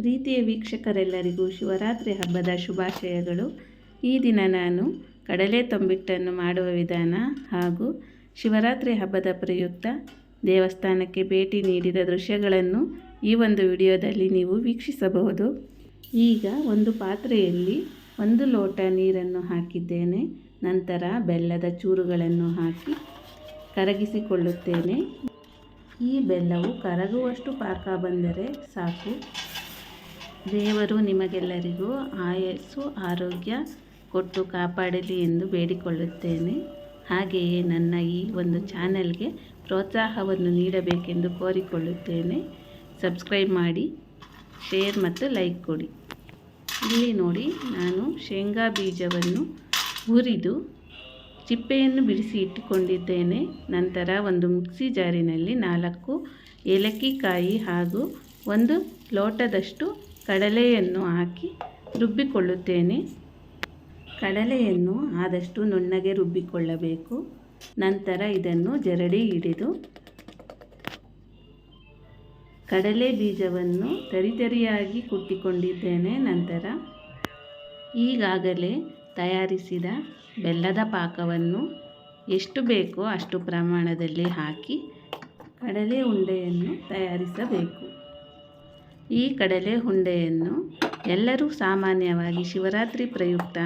ಪ್ರೀತಿಯ ವೀಕ್ಷಕರೆಲ್ಲರಿಗೂ ಶಿವರಾತ್ರಿ ಹಬ್ಬದ ಶುಭಾಶಯಗಳು. ಈ ದಿನ ನಾನು ಕಡಲೆ ತಂಬಿಟ್ಟನ್ನು ಮಾಡುವ ವಿಧಾನ ಹಾಗೂ ಶಿವರಾತ್ರಿ ಹಬ್ಬದ ಪ್ರಯುಕ್ತ ದೇವಸ್ಥಾನಕ್ಕೆ ಭೇಟಿ ನೀಡಿದ ದೃಶ್ಯಗಳನ್ನು ಈ ಒಂದು ವಿಡಿಯೋದಲ್ಲಿ ನೀವು ವೀಕ್ಷಿಸಬಹುದು. ಈಗ ಒಂದು ಪಾತ್ರೆಯಲ್ಲಿ ಒಂದು ಲೋಟ ನೀರನ್ನು ಹಾಕಿದ್ದೇನೆ. ನಂತರ ಬೆಲ್ಲದ ಚೂರುಗಳನ್ನು ಹಾಕಿ ಕರಗಿಸಿಕೊಳ್ಳುತ್ತೇನೆ. ಈ ಬೆಲ್ಲವು ಕರಗುವಷ್ಟು ಪಾಕ ಬಂದರೆ ಸಾಕು. ದೇವರು ನಿಮಗೆಲ್ಲರಿಗೂ ಆಯಸ್ಸು, ಆರೋಗ್ಯ ಕೊಟ್ಟು ಕಾಪಾಡಲಿ ಎಂದು ಬೇಡಿಕೊಳ್ಳುತ್ತೇನೆ. ಹಾಗೆಯೇ ನನ್ನ ಈ ಒಂದು ಚಾನೆಲ್ಗೆ ಪ್ರೋತ್ಸಾಹವನ್ನು ನೀಡಬೇಕೆಂದು ಕೋರಿಕೊಳ್ಳುತ್ತೇನೆ. ಸಬ್ಸ್ಕ್ರೈಬ್ ಮಾಡಿ, ಶೇರ್ ಮತ್ತು ಲೈಕ್ ಕೊಡಿ. ಇಲ್ಲಿ ನೋಡಿ, ನಾನು ಶೇಂಗಾ ಬೀಜವನ್ನು ಹುರಿದು ಚಿಪ್ಪೆಯನ್ನು ಬಿಡಿಸಿ ಇಟ್ಟುಕೊಂಡಿದ್ದೇನೆ. ನಂತರ ಒಂದು ಮಿಕ್ಸಿ ಜಾರಿನಲ್ಲಿ ನಾಲ್ಕು ಏಲಕ್ಕಿ ಕಾಯಿ ಹಾಗೂ ಒಂದು ಲೋಟದಷ್ಟು ಕಡಲೆಯನ್ನು ಹಾಕಿ ರುಬ್ಬಿಕೊಳ್ಳುತ್ತೇನೆ. ಕಡಲೆಯನ್ನು ಆದಷ್ಟು ನುಣ್ಣಗೆ ರುಬ್ಬಿಕೊಳ್ಳಬೇಕು. ನಂತರ ಇದನ್ನು ಜರಡಿ ಹಿಡಿದು ಕಡಲೆ ಬೀಜವನ್ನು ತರಿತರಿಯಾಗಿ ಕುಟ್ಟಿಕೊಂಡಿದ್ದೇನೆ. ನಂತರ ಈಗಾಗಲೇ ತಯಾರಿಸಿದ ಬೆಲ್ಲದ ಪಾಕವನ್ನು ಎಷ್ಟು ಬೇಕೋ ಅಷ್ಟು ಪ್ರಮಾಣದಲ್ಲಿ ಹಾಕಿ ಕಡಲೆ ಉಂಡೆಯನ್ನು ತಯಾರಿಸಬೇಕು. ಈ ಕಡಲೆ ಉಂಡೆಯನ್ನು ಎಲ್ಲರೂ ಸಾಮಾನ್ಯವಾಗಿ ಶಿವರಾತ್ರಿ ಪ್ರಯುಕ್ತ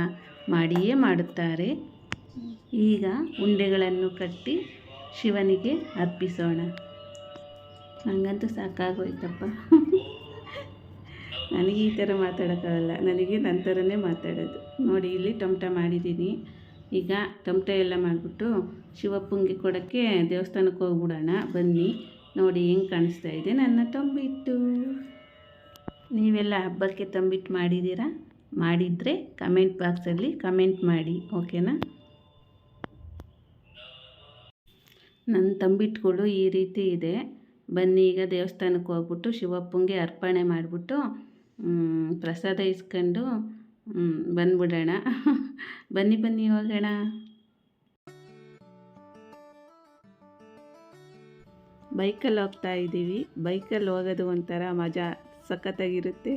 ಮಾಡಿಯೇ ಮಾಡುತ್ತಾರೆ. ಈಗ ಉಂಡೆಗಳನ್ನು ಕಟ್ಟಿ ಶಿವನಿಗೆ ಅರ್ಪಿಸೋಣ. ನನಗಂತೂ ಸಾಕಾಗೋಯ್ತಪ್ಪ. ನನಗೆ ಈ ಥರ ಮಾತಾಡೋಕ್ಕಾಗಲ್ಲ. ನನಗೆ ನನ್ನ ಥರನೇ ಮಾತಾಡೋದು. ನೋಡಿ, ಇಲ್ಲಿ ಟೊಮಟ ಮಾಡಿದ್ದೀನಿ. ಈಗ ಟೊಮಟ ಎಲ್ಲ ಮಾಡಿಬಿಟ್ಟು ಶಿವಪ್ಪಂಗೆ ಕೊಡೋಕ್ಕೆ ದೇವಸ್ಥಾನಕ್ಕೆ ಹೋಗ್ಬಿಡೋಣ. ಬನ್ನಿ. ನೋಡಿ, ಹೆಂಗೆ ಕಾಣಿಸ್ತಾ ಇದೆ. ನನ್ನ ತಂಬಿಟ್ಟು ನೀವೆಲ್ಲ ಹಬ್ಬಕ್ಕೆ ತಂಬಿಟ್ಟು ಮಾಡಿದ್ದೀರಾ? ಮಾಡಿದರೆ ಕಮೆಂಟ್ ಬಾಕ್ಸಲ್ಲಿ ಕಮೆಂಟ್ ಮಾಡಿ ಓಕೆನಾ ನನ್ನ ತಂಬಿಟ್ಟುಗಳು ಈ ರೀತಿ ಇದೆ. ಬನ್ನಿ, ಈಗ ದೇವಸ್ಥಾನಕ್ಕೆ ಹೋಗ್ಬಿಟ್ಟು ಶಿವಪ್ಪಂಗೆ ಅರ್ಪಣೆ ಮಾಡಿಬಿಟ್ಟು ಪ್ರಸಾದ ಇಸ್ಕೊಂಡು ಬಂದ್ಬಿಡೋಣ. ಬನ್ನಿ ಬನ್ನಿ, ಹೋಗೋಣ. ಬೈಕಲ್ಲಿ ಹೋಗ್ತಾ ಇದ್ದೀವಿ. ಬೈಕಲ್ಲಿ ಹೋಗೋದು ಒಂಥರ ಮಜಾ. ಸಖತ್ತಾಗಿರುತ್ತೆ.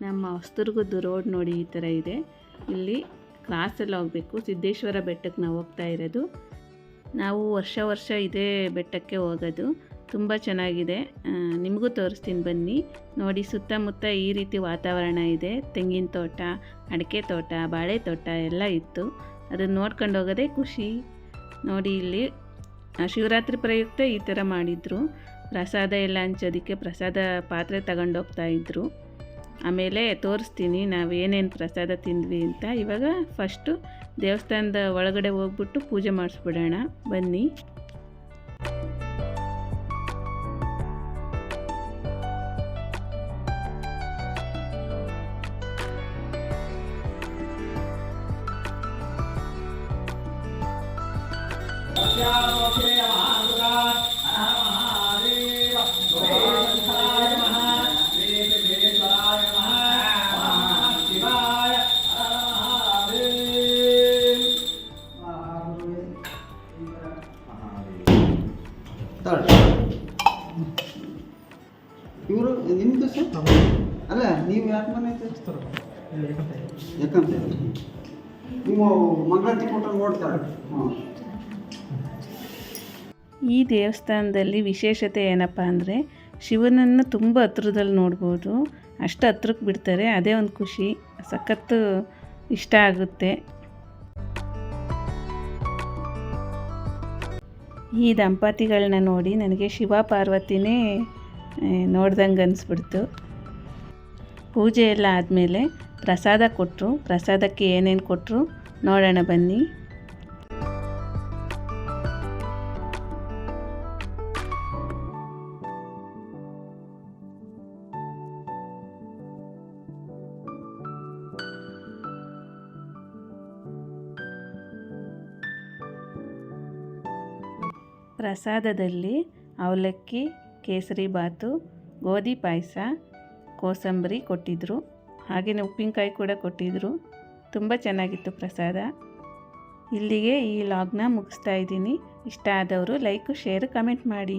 ನಮ್ಮ ಹೊಸದುರ್ಗದ್ದು ರೋಡ್ ನೋಡಿ ಈ ಥರ ಇದೆ. ಇಲ್ಲಿ ಕ್ರಾಸಲ್ಲಿ ಹೋಗಬೇಕು. ಸಿದ್ದೇಶ್ವರ ಬೆಟ್ಟಕ್ಕೆ ನಾವು ಹೋಗ್ತಾ ಇರೋದು. ನಾವು ವರ್ಷ ವರ್ಷ ಇದೇ ಬೆಟ್ಟಕ್ಕೆ ಹೋಗೋದು. ತುಂಬ ಚೆನ್ನಾಗಿದೆ. ನಿಮಗೂ ತೋರಿಸ್ತೀನಿ ಬನ್ನಿ. ನೋಡಿ ಸುತ್ತಮುತ್ತ ಈ ರೀತಿ ವಾತಾವರಣ ಇದೆ. ತೆಂಗಿನ ತೋಟ, ಅಡಿಕೆ ತೋಟ, ಬಾಳೆ ತೋಟ ಎಲ್ಲ ಇತ್ತು. ಅದನ್ನು ನೋಡ್ಕೊಂಡು ಹೋಗೋದೇ ಖುಷಿ. ನೋಡಿ ಇಲ್ಲಿ ಶಿವರಾತ್ರಿ ಪ್ರಯುಕ್ತ ಈ ಥರ ಮಾಡಿದರು. ಪ್ರಸಾದ ಎಲ್ಲ ಹಂಚೋದಕ್ಕೆ ಪ್ರಸಾದ ಪಾತ್ರೆ ತಗೊಂಡೋಗ್ತಾ ಇದ್ದರು ಆಮೇಲೆ ತೋರಿಸ್ತೀನಿ, ನಾವು ಏನೇನು ಪ್ರಸಾದ ತಿಂದ್ವಿ ಅಂತ. ಇವಾಗ ಫಸ್ಟು ದೇವಸ್ಥಾನದ ಒಳಗಡೆ ಹೋಗ್ಬಿಟ್ಟು ಪೂಜೆ ಮಾಡಿಸ್ಬಿಡೋಣ, ಬನ್ನಿ. ಇವರು ನಿಮ್ಮದು ಸರ್? ಅಲ್ಲ ನೀವು ಯಾಕೆ ಮನೆ ಯಾಕಂತ? ನೀವು ಮಂಗಳಾರತಿ ಕೊಟ್ಟರೆ ನೋಡ್ತಾರೆ ಹಾಂ. ಈ ದೇವಸ್ಥಾನದಲ್ಲಿ ವಿಶೇಷತೆ ಏನಪ್ಪ ಅಂದರೆ ಶಿವನನ್ನು ತುಂಬ ಹತ್ರದಲ್ಲಿ ನೋಡ್ಬೋದು. ಅಷ್ಟು ಹತ್ರಕ್ಕೆ ಬಿಡ್ತಾರೆ ಅದೇ ಒಂದು ಖುಷಿ. ಸಖತ್ತು ಇಷ್ಟ ಆಗುತ್ತೆ. ಈ ದಂಪತಿಗಳನ್ನ ನೋಡಿ ನನಗೆ ಶಿವ ಪಾರ್ವತಿನೇ ನೋಡ್ದಂಗೆ ಅನಿಸ್ಬಿಡ್ತು. ಪೂಜೆ ಎಲ್ಲ ಆದಮೇಲೆ ಪ್ರಸಾದ ಕೊಟ್ಟರು ಪ್ರಸಾದಕ್ಕೆ ಏನೇನು ಕೊಟ್ಟರು ನೋಡೋಣ ಬನ್ನಿ. ಪ್ರಸಾದದಲ್ಲಿ ಅವಲಕ್ಕಿ ಕೇಸರಿ ಬಾತು, ಗೋಧಿ ಪಾಯಸ, ಕೋಸಂಬರಿ ಕೊಟ್ಟಿದ್ದರು ಹಾಗೆಯೇ ಉಪ್ಪಿನಕಾಯಿ ಕೂಡ ಕೊಟ್ಟಿದ್ದರು ತುಂಬ ಚೆನ್ನಾಗಿತ್ತು ಪ್ರಸಾದ. ಇಲ್ಲಿಗೆ ಈ ಲಾಗ್ನ ಮುಗಿಸ್ತಾ ಇದ್ದೀನಿ. ಇಷ್ಟ ಆದವರು ಲೈಕು, ಶೇರು, ಕಮೆಂಟ್ ಮಾಡಿ.